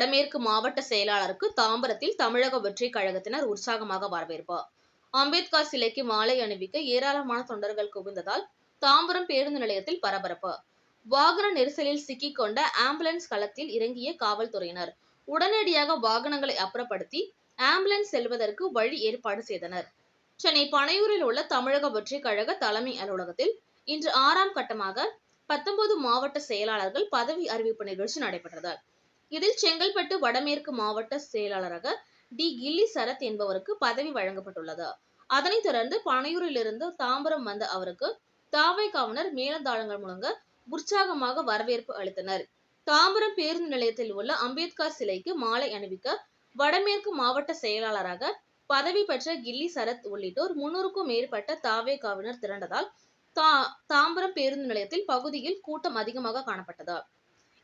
வடமேற்கு மாவட்ட செயலாளருக்கு தாம்பரத்தில் தமிழக வெற்றி கழகத்தினர் உற்சாகமாக வரவேற்பு. அம்பேத்கர் சிலைக்கு மாலை அணிவிக்க ஏராளமான தொண்டர்கள் குவிந்ததால் தாம்பரம் பேருந்து நிலையத்தில் பரபரப்பு. வாகன நெரிசலில் சிக்கிக்கொண்ட ஆம்புலன்ஸ் களத்தில் இறங்கிய காவல்துறையினர் உடனடியாக வாகனங்களை அப்புறப்படுத்தி ஆம்புலன்ஸ் செல்வதற்கு வழி ஏற்பாடு செய்தனர். சென்னை பனையூரில் உள்ள தமிழக வெற்றி கழக தலைமை அலுவலகத்தில் இன்று ஆறாம் கட்டமாக பத்தொன்பது மாவட்ட செயலாளர்கள் பதவி அறிவிப்பு நிகழ்ச்சி நடைபெற்றது. இதில் செங்கல்பட்டு வடமேற்கு மாவட்ட செயலாளராக டி. கில்லி சரத் என்பவருக்கு பதவி வழங்கப்பட்டுள்ளது. அதனைத் தொடர்ந்து பனையூரிலிருந்து தாம்பரம் வந்த அவருக்கு தாவை காவலர் மேலதாளங்கள் முழங்க உற்சாகமாக வரவேற்பு அளித்தனர். தாம்பரம் பேருந்து நிலையத்தில் உள்ள அம்பேத்கர் சிலைக்கு மாலை அணிவிக்க வடமேற்கு மாவட்ட செயலாளராக பதவி பெற்ற கில்லி சரத் உள்ளிட்டோர் முன்னூறுக்கும் மேற்பட்ட தாவே காவினர் திரண்டதால் தா தாம்பரம் பேருந்து நிலையத்தில் பகுதியில் கூட்டம் அதிகமாக காணப்பட்டது.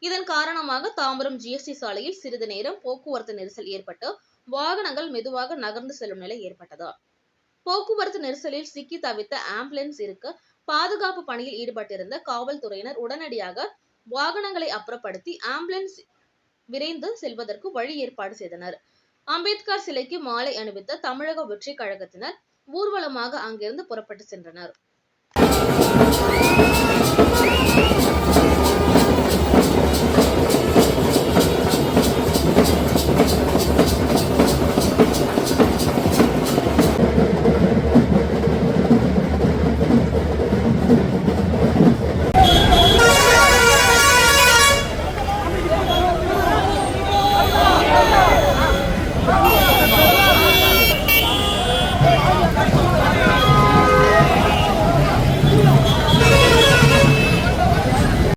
இதன் காரணமாக தாம்பரம் ஜிஎஸ்டி சாலையில் சிறிது நேரம் போக்குவரத்து நெரிசல் ஏற்பட்டு வாகனங்கள் மெதுவாக நகர்ந்து செல்லும் நிலை ஏற்பட்டது. போக்குவரத்து நெரிசலில் சிக்கி தவித்த ஆம்புலன்ஸ் இருக்க. பாதுகாப்பு பணியில் ஈடுபட்டிருந்த காவல்துறையினர் உடனடியாக வாகனங்களை அப்புறப்படுத்தி ஆம்புலன்ஸ் விரைந்து செல்வதற்கு வழி ஏற்பாடு செய்தனர். அம்பேத்கர் சிலைக்கு மாலை அணிவித்த தமிழக வெற்றி கழகத்தினர் ஊர்வலமாக அங்கிருந்து புறப்பட்டு சென்றனர்.